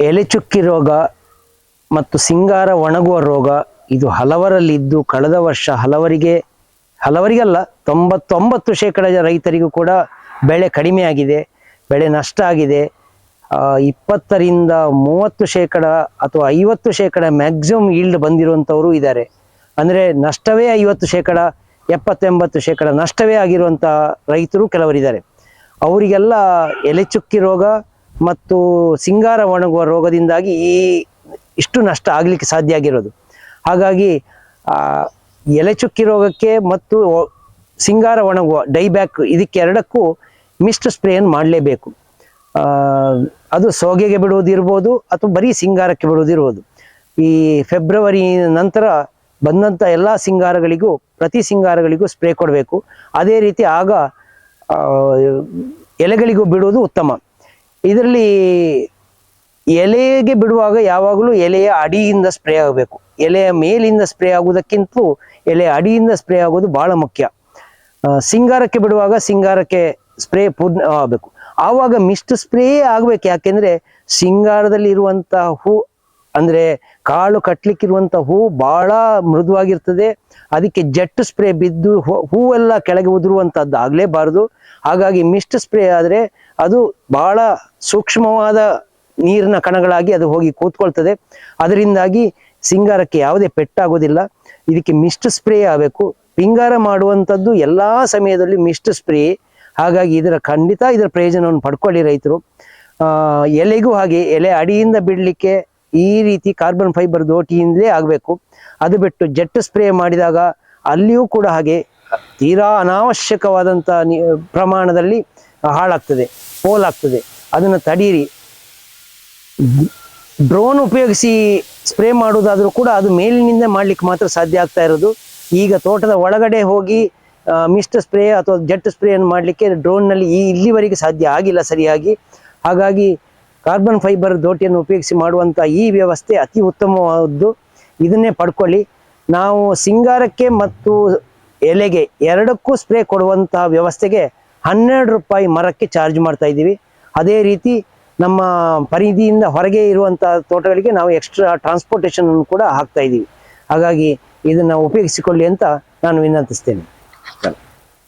ಎಲೆ ಚುಕ್ಕಿ ರೋಗ ಮತ್ತು ಸಿಂಗಾರ ಒಣಗುವ ರೋಗ, ಇದು ಹಲವರಲ್ಲಿದ್ದು ಕಳೆದ ವರ್ಷ ಹಲವರಿಗೆ, ಹಲವರಿಗಲ್ಲ, ತೊಂಬತ್ತೊಂಬತ್ತು ಶೇಕಡ ರೈತರಿಗೂ ಕೂಡ ಬೆಳೆ ಕಡಿಮೆ ಆಗಿದೆ, ಬೆಳೆ ನಷ್ಟ ಆಗಿದೆ. ಇಪ್ಪತ್ತರಿಂದ ಮೂವತ್ತು ಶೇಕಡ ಅಥವಾ ಐವತ್ತು ಶೇಕಡ ಮ್ಯಾಕ್ಸಿಮಮ್ ಈಲ್ಡ್ ಬಂದಿರುವಂಥವರು ಇದ್ದಾರೆ. ಅಂದರೆ ನಷ್ಟವೇ ಐವತ್ತು ಶೇಕಡ, ಎಪ್ಪತ್ತೆಂಬತ್ತು ಶೇಕಡ ನಷ್ಟವೇ ಆಗಿರುವಂಥ ರೈತರು ಕೆಲವರಿದ್ದಾರೆ. ಅವರಿಗೆಲ್ಲ ಎಲೆಚುಕ್ಕಿ ರೋಗ ಮತ್ತು ಸಿಂಗಾರ ಒಣಗುವ ರೋಗದಿಂದಾಗಿ ಈ ಇಷ್ಟು ನಷ್ಟ ಆಗಲಿಕ್ಕೆ ಸಾಧ್ಯ ಆಗಿರೋದು. ಹಾಗಾಗಿ ಎಲೆ ಚುಕ್ಕಿ ರೋಗಕ್ಕೆ ಮತ್ತು ಸಿಂಗಾರ ಒಣಗುವ ಡೈಬ್ಯಾಕ್ ಇದಕ್ಕೆ ಎರಡಕ್ಕೂ ಮಿಸ್ಟ್ ಸ್ಪ್ರೇಯನ್ನು ಮಾಡಲೇಬೇಕು. ಅದು ಸೋಗೆಗೆ ಬಿಡುವುದಿರ್ಬೋದು ಅಥವಾ ಬರೀ ಸಿಂಗಾರಕ್ಕೆ ಬಿಡುವುದಿರ್ಬೋದು. ಈ ಫೆಬ್ರವರಿ ನಂತರ ಬಂದಂಥ ಎಲ್ಲ ಸಿಂಗಾರಗಳಿಗೂ, ಪ್ರತಿ ಸಿಂಗಾರಗಳಿಗೂ ಸ್ಪ್ರೇ ಕೊಡಬೇಕು. ಅದೇ ರೀತಿ ಆಗ ಎಲೆಗಳಿಗೂ ಬಿಡುವುದು ಉತ್ತಮ. ಇದರಲ್ಲಿ ಎಲೆಗೆ ಬಿಡುವಾಗ ಯಾವಾಗಲೂ ಎಲೆಯ ಅಡಿಯಿಂದ ಸ್ಪ್ರೇ ಆಗಬೇಕು. ಎಲೆಯ ಮೇಲಿಂದ ಸ್ಪ್ರೇ ಆಗುವುದಕ್ಕಿಂತಲೂ ಎಲೆಯ ಅಡಿಯಿಂದ ಸ್ಪ್ರೇ ಆಗೋದು ಬಹಳ ಮುಖ್ಯ. ಸಿಂಗಾರಕ್ಕೆ ಬಿಡುವಾಗ ಸಿಂಗಾರಕ್ಕೆ ಸ್ಪ್ರೇ ಪೂರ್ಣ ಆಗಬೇಕು ಆವಾಗ ಮಿಸ್ಟ್ ಸ್ಪ್ರೇ ಆಗ್ಬೇಕು. ಯಾಕೆಂದ್ರೆ ಸಿಂಗಾರದಲ್ಲಿ ಇರುವಂತಹ ಹೂ, ಅಂದ್ರೆ ಕಾಳು ಕಟ್ಲಿಕ್ಕಿರುವಂತ ಹೂ ಬಹಳ ಮೃದುವಾಗಿರ್ತದೆ. ಅದಕ್ಕೆ ಜೆಟ್ ಸ್ಪ್ರೇ ಬಿದ್ದು ಹೂ- ಹೂವೆಲ್ಲ ಕೆಳಗೆ ಉದುರುವಂತದ್ದು ಆಗ್ಲೇಬಾರದು ಹಾಗಾಗಿ ಮಿಸ್ಟ್ ಸ್ಪ್ರೇ ಆದ್ರೆ ಅದು ಬಹಳ ಸೂಕ್ಷ್ಮವಾದ ನೀರಿನ ಕಣಗಳಾಗಿ ಅದು ಹೋಗಿ ಕೂತ್ಕೊಳ್ತದೆ. ಅದರಿಂದಾಗಿ ಸಿಂಗಾರಕ್ಕೆ ಯಾವುದೇ ಪೆಟ್ಟಾಗೋದಿಲ್ಲ. ಇದಕ್ಕೆ ಮಿಸ್ಟ್ ಸ್ಪ್ರೇ ಆಗಬೇಕು. ಪಿಂಗಾರ ಮಾಡುವಂಥದ್ದು ಎಲ್ಲ ಸಮಯದಲ್ಲಿ ಮಿಸ್ಟ್ ಸ್ಪ್ರೇ. ಹಾಗಾಗಿ ಇದರ ಖಂಡಿತ ಇದರ ಪ್ರಯೋಜನವನ್ನು ಪಡ್ಕೊಳ್ಳಿ ರೈತರು. ಎಲೆಗೂ ಹಾಗೆ ಎಲೆ ಅಡಿಯಿಂದ ಬಿಡಲಿಕ್ಕೆ ಈ ರೀತಿ ಕಾರ್ಬನ್ ಫೈಬರ್ ದೋಟಿಯಿಂದಲೇ ಆಗಬೇಕು. ಅದು ಬಿಟ್ಟು ಜೆಟ್ ಸ್ಪ್ರೇ ಮಾಡಿದಾಗ ಅಲ್ಲಿಯೂ ಕೂಡ ಹಾಗೆ ತೀರಾ ಅನಾವಶ್ಯಕವಾದಂಥ ಪ್ರಮಾಣದಲ್ಲಿ ಹಾಳಾಗ್ತದೆ, ಪೋಲಾಗ್ತದೆ, ಅದನ್ನು ತಡೀರಿ. ಡ್ರೋನ್ ಉಪಯೋಗಿಸಿ ಸ್ಪ್ರೇ ಮಾಡುವುದಾದ್ರೂ ಕೂಡ ಅದು ಮೇಲಿನಿಂದ ಮಾಡ್ಲಿಕ್ಕೆ ಮಾತ್ರ ಸಾಧ್ಯ ಆಗ್ತಾ ಇರೋದು. ಈಗ ತೋಟದ ಒಳಗಡೆ ಹೋಗಿ ಮಿಸ್ಟ್ ಸ್ಪ್ರೇ ಅಥವಾ ಜೆಟ್ ಸ್ಪ್ರೇಯನ್ನು ಮಾಡಲಿಕ್ಕೆ ಡ್ರೋನ್ನಲ್ಲಿ ಈ ಇಲ್ಲಿವರೆಗೆ ಸಾಧ್ಯ ಆಗಿಲ್ಲ ಸರಿಯಾಗಿ. ಹಾಗಾಗಿ ಕಾರ್ಬನ್ ಫೈಬರ್ ದೋಟಿಯನ್ನು ಉಪಯೋಗಿಸಿ ಮಾಡುವಂಥ ಈ ವ್ಯವಸ್ಥೆ ಅತಿ ಉತ್ತಮವಾದದ್ದು ಇದನ್ನೇ ಪಡ್ಕೊಳ್ಳಿ. ನಾವು ಸಿಂಗಾರಕ್ಕೆ ಮತ್ತು ಎಲೆಗೆ ಎರಡಕ್ಕೂ ಸ್ಪ್ರೇ ಕೊಡುವಂತಹ ವ್ಯವಸ್ಥೆಗೆ ಹನ್ನೆರಡು ರೂಪಾಯಿ ಮರಕ್ಕೆ ಚಾರ್ಜ್ ಮಾಡ್ತಾ ಇದ್ದೀವಿ. ಅದೇ ರೀತಿ ನಮ್ಮ ಪರಿಧಿಯಿಂದ ಹೊರಗೆ ಇರುವಂಥ ತೋಟಗಳಿಗೆ ನಾವು ಎಕ್ಸ್ಟ್ರಾ ಟ್ರಾನ್ಸ್ಪೋರ್ಟೇಷನ್ ಕೂಡ ಹಾಕ್ತಾ ಇದ್ದೀವಿ. ಹಾಗಾಗಿ ಇದನ್ನು ಉಪಯೋಗಿಸಿಕೊಳ್ಳಿ ಅಂತ ನಾನು ವಿನಂತಿಸ್ತೇನೆ.